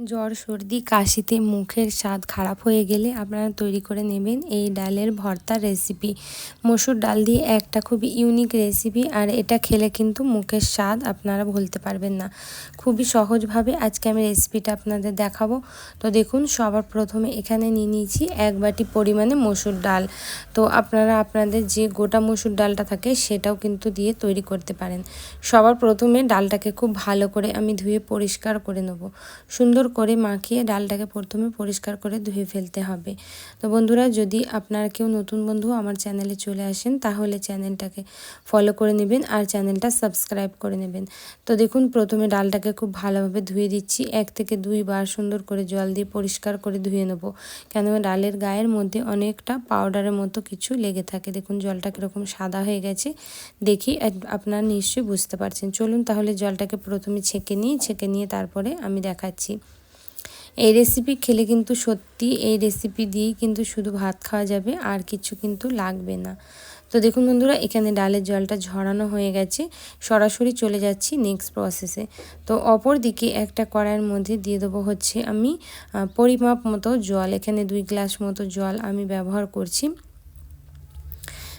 জ্বর, সর্দি, কাশিতে মুখের স্বাদ খারাপ হয়ে গেলে আপনারা তৈরি করে নেবেন এই ডালের ভর্তা রেসিপি মসুর ডাল দিয়ে একটা খুবই ইউনিক রেসিপি আর এটা খেলে কিন্তু মুখের স্বাদ আপনারা ভুলতে পারবেন না। খুবই সহজভাবে আজকে আমি রেসিপিটা আপনাদের দেখাবো। তো দেখুন, সবার প্রথমে এখানে নিয়ে নিয়েছি এক বাটি পরিমাণে মসুর ডাল। তো আপনারা আপনাদের যে গোটা মসুর ডালটা থাকে সেটাও কিন্তু দিয়ে তৈরি করতে পারেন। সবার প্রথমে ডালটাকে খুব ভালো করে আমি ধুয়ে পরিষ্কার করে নেব। সুন্দর করে মাখিয়ে ডালটাকে প্রথমে পরিষ্কার করে ধুয়ে ফেলতে হবে। তো বন্ধুরা, যদি আপনার কেউ নতুন বন্ধু আমার চ্যানেলে চলে আসেন, তাহলে চ্যানেলটাকে ফলো করে নেবেন আর চ্যানেলটা সাবস্ক্রাইব করে নেবেন। তো দেখুন, প্রথমে ডালটাকে খুব ভালোভাবে ধুয়ে দিচ্ছি। এক থেকে দুইবার সুন্দর করে জল দিয়ে পরিষ্কার করে ধুয়ে নেব। কেন ডালের গায়ের মধ্যে অনেকটা পাউডারের মতো কিছু লেগে থাকে। দেখুন, জলটা কীরকম সাদা হয়ে গেছে। দেখি আপনারা নিশ্চয়ই বুঝতে পারছেন। চলুন তাহলে জলটাকে প্রথমে ছেঁকে নিই। ছেঁকে নিয়ে তারপরে আমি দেখাচ্ছি। এই রেসিপি খেলে কিন্তু সত্যি এই রেসিপি দিয়েই কিন্তু শুধু ভাত খাওয়া যাবে, আর কিছু কিন্তু লাগবে না। তো দেখুন বন্ধুরা, এখানে ডালের জলটা ঝরানো হয়ে গেছে। সরাসরি চলে যাচ্ছি নেক্সট প্রসেসে তো অপর দিকে একটা কড়াইয়ের মধ্যে দিয়ে দেবো হচ্ছে আমি পরিমাপ মতো জল। এখানে দুই গ্লাস মতো জল আমি ব্যবহার করছি।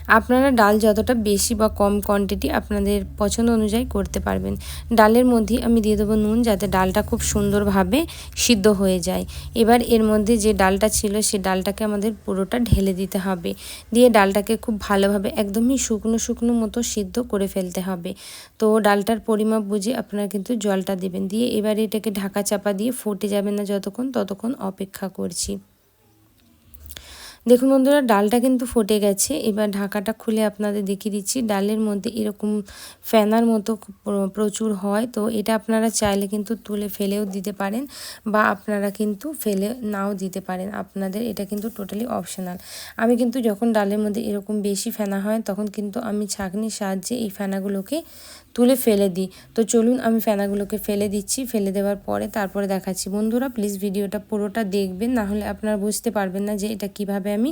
আপনারা ডাল যতটা বেশি বা কম কোয়ান্টিটি আপনাদের পছন্দ অনুযায়ী করতে পারবেন। ডালের মধ্যে আমি দিয়ে দেবো নুন যাতে ডালটা খুব সুন্দরভাবে সিদ্ধ হয়ে যায়। এবার এর মধ্যে যে ডালটা ছিল সে ডালটাকে আমাদের পুরোটা ঢেলে দিতে হবে। দিয়ে ডালটাকে খুব ভালোভাবে একদমই শুকনো শুকনো মতো সিদ্ধ করে ফেলতে হবে। তো ডালটার পরিমাপ বুঝে আপনারা কিন্তু জলটা দেবেন। দিয়ে এবার এটাকে ঢাকা চাপা দিয়ে ফুটে যাবে না যতক্ষণ, ততক্ষণ অপেক্ষা করছি। দেখুন বন্ধুরা, ডালটা কিন্তু ফুটে গেছে। এবার ঢাকাটা খুলে আপনাদের দেখিয়ে দিচ্ছি। ডালের মধ্যে এরকম ফ্যানার মতো প্রচুর হয়, তো এটা আপনারা চাইলে কিন্তু তুলে ফেলেও দিতে পারেন বা আপনারা কিন্তু ফেলে নাও দিতে পারেন। আপনাদের এটা কিন্তু টোটালি অপশনাল আমি কিন্তু যখন ডালের মধ্যে এরকম বেশি ফেনা হয়, তখন কিন্তু আমি ছাঁকনির সাহায্যে এই ফেনাগুলোকে তুলে ফেলে দিই। তো চলুন আমি ফেনাগুলোকে ফেলে দিচ্ছি, ফেলে দেওয়ার পরে তারপরে দেখাচ্ছি। বন্ধুরা প্লিজ ভিডিওটা পুরোটা দেখবেন, না হলে আপনারা বুঝতে পারবেন না যে এটা কীভাবে আমি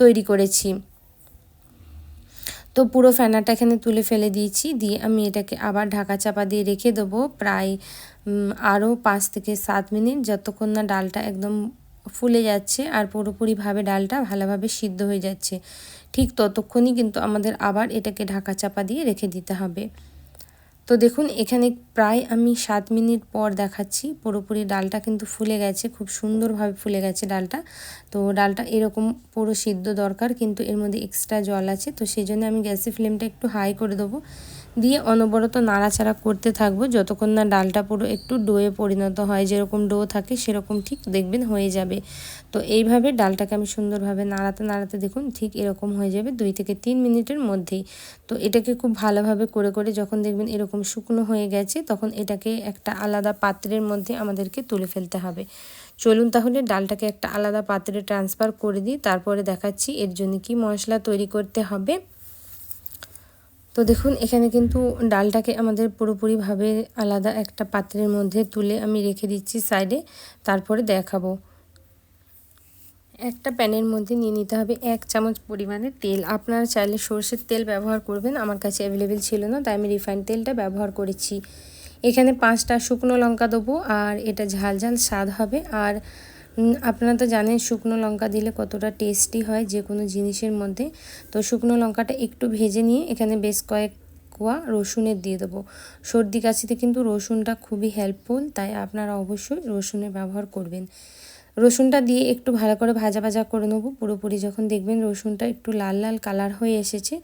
তৈরি করেছি। তো পুরো ফেনাটা এখানে তুলে ফেলে দিয়েছি, দিয়ে আমি এটাকে আবার ঢাকা চাপা দিয়ে রেখে দেবো প্রায় আরও পাঁচ থেকে সাত মিনিট, যতক্ষণ না ডালটা একদম ফুলে যাচ্ছে আর পুরোপুরিভাবে ডালটা ভালোভাবে সিদ্ধ হয়ে যাচ্ছে। ঠিক ততক্ষণই কিন্তু আমাদের আবার এটাকে ঢাকা চাপা দিয়ে রেখে দিতে হবে। তো দেখুন, এখানে প্রায় আমি সাত মিনিট পর দেখাচ্ছি। পুরোপুরি ডালটা কিন্তু ফুলে গেছে, খুব সুন্দরভাবে ফুলে গেছে ডালটা। তো ডালটা এরকম পুরো সিদ্ধ দরকার, কিন্তু এর মধ্যে এক্সট্রা জল আছে। তো সেই জন্য আমি গ্যাসের ফ্লেমটা একটু হাই করে দেবো। দিয়ে অনবরত নাড়াচাড়া করতে থাকব। যতক্ষণ না ডালটা পুরো একটু ডোয়ে পরিণত হয়, যেরকম ডো থাকে সেরকম ঠিক দেখবেন হয়ে যাবে। তো এইভাবে ডালটাকে আমি সুন্দরভাবে নাড়াতে নাড়াতে দেখুন ঠিক এরকম হয়ে যাবে দুই থেকে তিন মিনিটের মধ্যেই। তো এটাকে খুব ভালোভাবে করে করে যখন দেখবেন এরকম শুকনো হয়ে গেছে, তখন এটাকে একটা আলাদা পাত্রের মধ্যে আমাদেরকে তুলে ফেলতে হবে। চলুন তাহলে ডালটাকে একটা আলাদা পাত্রে ট্রান্সফার করে দিই, তারপরে দেখাচ্ছি এর জন্য কি মশলা তৈরি করতে হবে। তো দেখুন, এখানে কিন্তু ডালটাকে আমাদের পুরোপুরিভাবে আলাদা একটা পাত্রের মধ্যে তুলে আমি রেখে দিচ্ছি সাইডে। তারপরে দেখাবো। একটা প্যানের মধ্যে নিয়ে নিতে হবে এক চামচ পরিমাণে তেল। আপনারা চাইলে সর্ষের তেল ব্যবহার করবেন, আমার কাছে অ্যাভেলেবেল ছিল না, তাই আমি রিফাইন তেলটা ব্যবহার করেছি। এখানে পাঁচটা শুকনো লঙ্কা দেবো, আর এটা ঝাল ঝাল স্বাদ হবে। আর আপনারা তো জানেন শুকনো লঙ্কা দিলে কতটা টেস্টি হয় যে কোনো জিনিসের মধ্যে। তো শুকনো লঙ্কাটা একটু ভেজে নিয়ে এখানে বেশ কয়েক কোয়া রসুনের দিয়ে দেবো। সর্দি কাশিতে কিন্তু রসুনটা খুবই হেল্পফুল তাই আপনারা অবশ্যই রসুনের ব্যবহার করবেন। রসুনটা দিয়ে একটু ভালো করে ভাজা ভাজা করে নেব। পুরোপুরি যখন দেখবেন রসুনটা একটু লাল লাল কালার হয়ে এসেছে,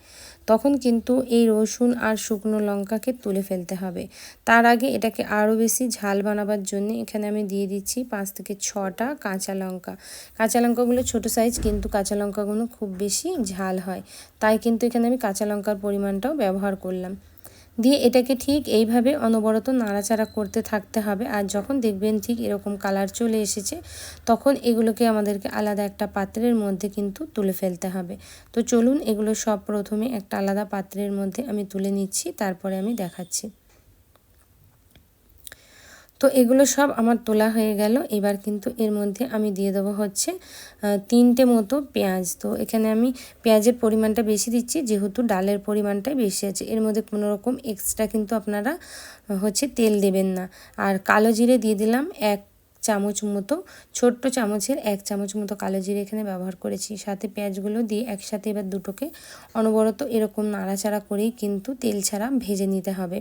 তখন কিন্তু এই রসুন আর শুকনো লঙ্কাকে তুলে ফেলতে হবে। তার আগে এটাকে আরও বেশি ঝাল বানাবার জন্য এখানে আমি দিয়ে দিচ্ছি পাঁচ থেকে ছটা কাঁচা লঙ্কা। কাঁচা লঙ্কাগুলো ছোটো সাইজ কিন্তু কাঁচা লঙ্কাগুলো খুব বেশি ঝাল হয়। তাই কিন্তু এখানে আমি কাঁচা লঙ্কার পরিমাণটাও ব্যবহার করলাম। দিয়ে এটাকে ঠিক এইভাবে অনবরত নাড়াচাড়া করতে থাকতে হবে। আর যখন দেখবেন ঠিক এরকম কালার চলে এসেছে, তখন এগুলোকে আমাদেরকে আলাদা একটা পাত্রের মধ্যে কিন্তু তুলে ফেলতে হবে। তো চলুন এগুলো সব প্রথমে একটা আলাদা পাত্রের মধ্যে আমি তুলে নিচ্ছি, তারপরে আমি দেখাচ্ছি। তো এগুলো সব আমার তোলা হয়ে গেল। এবার কিন্তু এর মধ্যে আমি দিয়ে দেবো হচ্ছে তিনটে মতো পেঁয়াজ। তো এখানে আমি পেঁয়াজের পরিমাণটা বেশি দিচ্ছি, যেহেতু ডালের পরিমাণটাই বেশি আছে। এর মধ্যে কোনো রকম এক্সট্রা কিন্তু আপনারা হচ্ছে তেল দেবেন না। আর কালো জিরে দিয়ে দিলাম এক চামচ মতো, ছোট্ট চামচের এক চামচ মতো কালো জিরে এখানে ব্যবহার করেছি। সাথে পেঁয়াজগুলো দিয়ে একসাথে এবার দুটোকে অনবরত এরকম নাড়াচাড়া করেই কিন্তু তেল ছাড়া ভেজে নিতে হবে।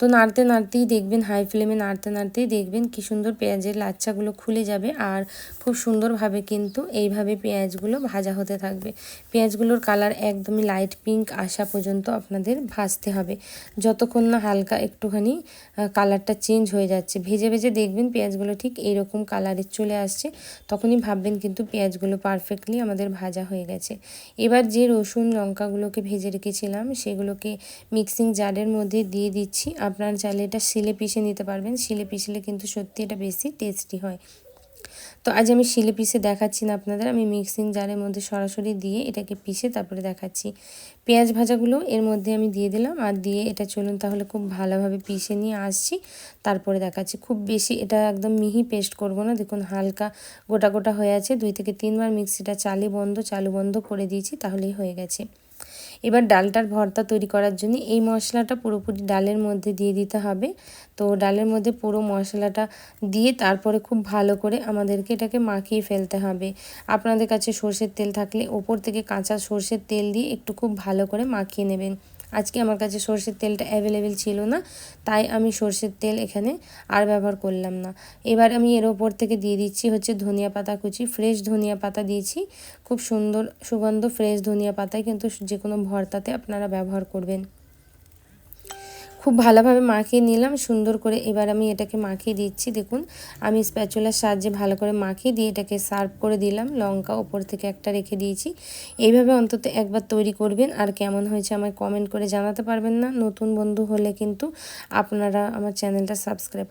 তো নাড়তে নাড়তেই দেখবেন হাই ফ্লেমে নাড়তে নাড়তেই দেখবেন কি সুন্দর পেঁয়াজের লাচ্চাগুলো খুলে যাবে আর খুব সুন্দরভাবে কিন্তু এইভাবে পেঁয়াজগুলো ভাজা হতে থাকবে। পেঁয়াজগুলোর কালার একদমই লাইট পিঙ্ক আসা পর্যন্ত আপনাদের ভাজতে হবে। যতক্ষণ না হালকা একটুখানি কালারটা চেঞ্জ হয়ে যাচ্ছে, ভেজে ভেজে দেখবেন পেঁয়াজগুলো ঠিক এইরকম কালারে চলে আসছে, তখনই ভাববেন কিন্তু পেঁয়াজগুলো পারফেক্টলি আমাদের ভাজা হয়ে গেছে। এবার যে রসুন লঙ্কাগুলোকে ভেজে রেখেছিলাম, সেগুলোকে মিক্সিং জারের মধ্যে দিয়ে দিচ্ছি। আপনার চাইলে এটা শিলে পিষে নিতে পারবেন। শিলে পিষলে কিন্তু সত্যি এটা বেশি টেস্টি হয়। তো আজ আমি শিলে পিষে দেখাচ্ছি না আপনাদের। আমি মিক্সিং জারের মধ্যে সরাসরি দিয়ে এটাকে পিষে তারপরে দেখাচ্ছি। পেঁয়াজ ভাজাগুলো এর মধ্যে আমি দিয়ে দিলাম। আর দিয়ে এটা চলুন তাহলে খুব ভালোভাবে পিষে নিয়ে আসছি। তারপরে দেখাচ্ছি। খুব বেশি এটা একদম মিহি পেস্ট করব না। দেখুন হালকা গোটা গোটা হয়ে আছে। দুই থেকে তিনবার মিক্সিটা চালি বন্ধ, চালু বন্ধ করে দিয়েছি, তাহলেই হয়ে গেছে। এবার ডালটার ভর্তা তৈরি করার জন্য এই মশলাটা পুরোপুরি ডালের মধ্যে দিয়ে দিতে হবে। তো ডালের মধ্যে পুরো মশলাটা দিয়ে তারপরে খুব ভালো করে আমাদেরকে এটাকে মাখিয়ে ফেলতে হবে। আপনাদের কাছে সর্ষের তেল থাকলে ওপর থেকে কাঁচা সর্ষের তেল দিয়ে একটু খুব ভালো করে মাখিয়ে নেবেন। আজকে আমার কাছে সর্ষের তেলটা অ্যাভেলেবেল ছিল না, তাই আমি সর্ষের তেল এখানে আর ব্যবহার করলাম না। এবার আমি এর ওপর থেকে দিয়ে দিচ্ছি হচ্ছে ধনিয়া পাতা কুচি ফ্রেশ ধনিয়া পাতা দিয়েছি। খুব সুন্দর, সুগন্ধ ফ্রেশ ধনিয়া পাতায় কিন্তু যে কোনো ভর্তাতে আপনারা ব্যবহার করবেন। খুব ভালোভাবে মাখিয়ে নিলাম, সুন্দর করে। এবার আমি এটাকে মাখিয়ে দিচ্ছি, দেখুন। আমি স্প্যাচুলার সাহায্যে ভালো করে মাখিয়ে দিয়ে এটাকে সার্ভ করে দিলাম। লঙ্কা ওপর থেকে একটা রেখে দিয়েছি। এইভাবে অন্তত একবার তৈরি করবেন। আর কেমন হয়েছে আমায় কমেন্ট করে জানাতে পারবেন না। নতুন বন্ধু হলে কিন্তু আপনারা আমার চ্যানেলটা সাবস্ক্রাইব